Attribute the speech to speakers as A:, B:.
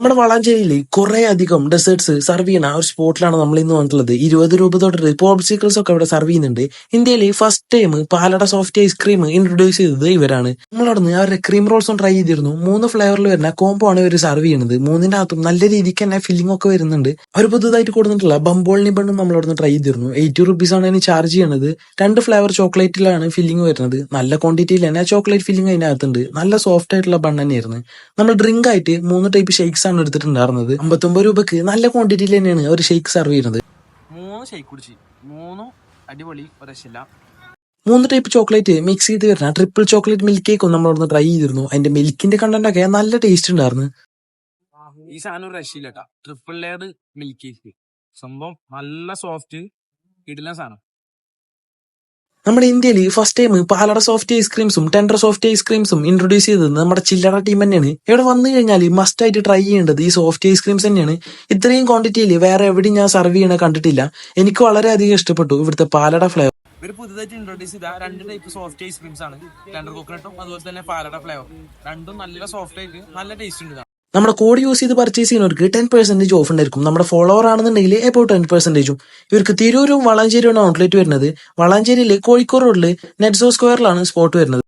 A: നമ്മുടെ വളാഞ്ചേരിയിൽ കുറെ അധികം ഡെസേർട്സ് സെർവ് ചെയ്യുന്ന ആ ഒരു സ്പോട്ടിലാണ് നമ്മൾ ഇന്ന് വന്നിട്ടുള്ളത്. ഇരുപത് രൂപ തൊട്ട് പോപ്സിക്കിൾസ് ഒക്കെ ഇവിടെ സർവ് ചെയ്യുന്നുണ്ട്. ഇന്ത്യയിൽ first time palada soft ice cream introduce ചെയ്തത് ഇവരാണ്. നമ്മളവിടുന്ന് അവരുടെ ക്രീം റോൾസും ട്രൈ ചെയ്തിരുന്നു. മൂന്ന് ഫ്ലേവറിൽ വരുന്ന കോംബോ ആണ് ഇവർ സർവ് ചെയ്യുന്നത്. മൂന്നിന്റെ അകത്തും നല്ല രീതിക്ക് തന്നെ ഫില്ലിംഗ് ഒക്കെ വരുന്നുണ്ട്. അവർ പുതുതായിട്ട് കൊടുത്തിട്ടുള്ള ബംബോൾ ബണ്ണും നമ്മൾ നിന്ന് ട്രൈ ചെയ്തിരുന്നു. എയ്റ്റി റുപ്പീസ് ആണ് അതിന് ചാർജ് ചെയ്യണത്. രണ്ട് ഫ്ലേവർ ചോക്ലേറ്റിലാണ് ഫില്ലിംഗ് വരുന്നത്. നല്ല ക്വാണ്ടിറ്റിയിൽ തന്നെ ചോക്ലേറ്റ് ഫില്ലിംഗ് അതിനകത്തുണ്ട്. നല്ല സോഫ്റ്റ് ആയിട്ടുള്ള ബണ്ണ് തന്നെയായിരുന്നു. നമ്മൾ ഡ്രിങ്ക് ആയിട്ട് മൂന്ന് ടൈപ്പ് ഷേക്സ് ആണ് എടുത്തിട്ടുണ്ടായിരുന്നത്. അമ്പത്തൊമ്പത് രൂപക്ക് നല്ല ക്വാണ്ടിറ്റിയിൽ തന്നെയാണ് അവർ ഷെയ്ക്ക് സെർവ് ചെയ്യുന്നത്.
B: മൂന്ന് ഷെയ്ക്ക് കുടിച്ച്. മൂന്ന് അടിപൊളി രക്ഷയില്ല
A: മൂന്ന് ടൈപ്പ് ചോക്ലേറ്റ് മിക്സ് ചെയ്ത് വരുന്ന ട്രിപ്പിൾ ചോക്ലേറ്റ് മിൽക്ക് കേക്ക് നമ്മൾ അവിടുന്ന് ട്രൈ ചെയ്തിരുന്നു. അതിന്റെ മിൽക്കിന്റെ കണ്ടന്റ് ഒക്കെ നല്ല ടേസ്റ്റ് ഉണ്ടായിരുന്നു.
B: ഈ സാധനം രക്ഷയില്ല ട്രിപ്പിൾ ലെയർ മിൽക്ക് കേക്ക് സംഭവം നല്ല സോഫ്റ്റ് കിടിലൻ സാധനം.
A: നമ്മുടെ ഇന്ത്യയിൽ ഫസ്റ്റ് ടൈം പാലട സോഫ്റ്റ് ഐസ്ക്രീംസും ടെൻഡർ സോഫ്റ്റ് ഐസ്ക്രീംസും ഇൻട്രൊഡ്യൂസ് ചെയ്തത് നമ്മുടെ ചില്ലറ ടീം തന്നെയാണ്. ഇവിടെ വന്നു കഴിഞ്ഞാൽ മസ്റ്റ് ആയിട്ട് ട്രൈ ചെയ്യേണ്ടത് ഈ സോഫ്റ്റ് ഐസ്ക്രീംസ് തന്നെയാണ്. ഇത്രയും ക്വാണ്ടിറ്റിയിൽ വേറെ എവിടെയും ഞാൻ സെർവ് ചെയ്യണ കണ്ടിട്ടില്ല. എനിക്ക് വളരെ അധികം ഇഷ്ടപ്പെട്ടു ഇവിടുത്തെ പാലട ഫ്ലേവർ
B: ഇവർ പുതുതായിട്ട് ഇൻട്രോഡ്യൂസ് ചെയ്ത രണ്ട് ടൈപ്പ് സോഫ്റ്റ് ഐസ്ക്രീംസ് ആണ്. ടെൻഡർ കോക്കനട്ടും അതുപോലെ തന്നെ പാലട ഫ്ലേവർ രണ്ടും നല്ല സോഫ്റ്റ് ആയിട്ട് നല്ല ടേസ്റ്റ് ഉണ്ട്
A: നമ്മുടെ കോഡ് യൂസ് ചെയ്ത് പർച്ചേസ് ചെയ്യുന്നവർക്ക് ടെൻ പെർസെന്റേജ് ഓഫ് ഉണ്ടായിരിക്കും. നമ്മുടെ ഫോളോവർ ആണെന്നുണ്ടെങ്കിൽ എപ്പോൾ ടെൻ പെർസെന്റേജും ഇവർക്ക് തിരൂരും വളാഞ്ചേരിയാണ് ഔട്ട്ലെറ്റ് വരുന്നത്. വളാഞ്ചേരിയിൽ കോഴിക്കോട് റോഡിൽ നെറ്റ്സോ സ്ക്വയറിലാണ് സ്പോട്ട് വരുന്നത്.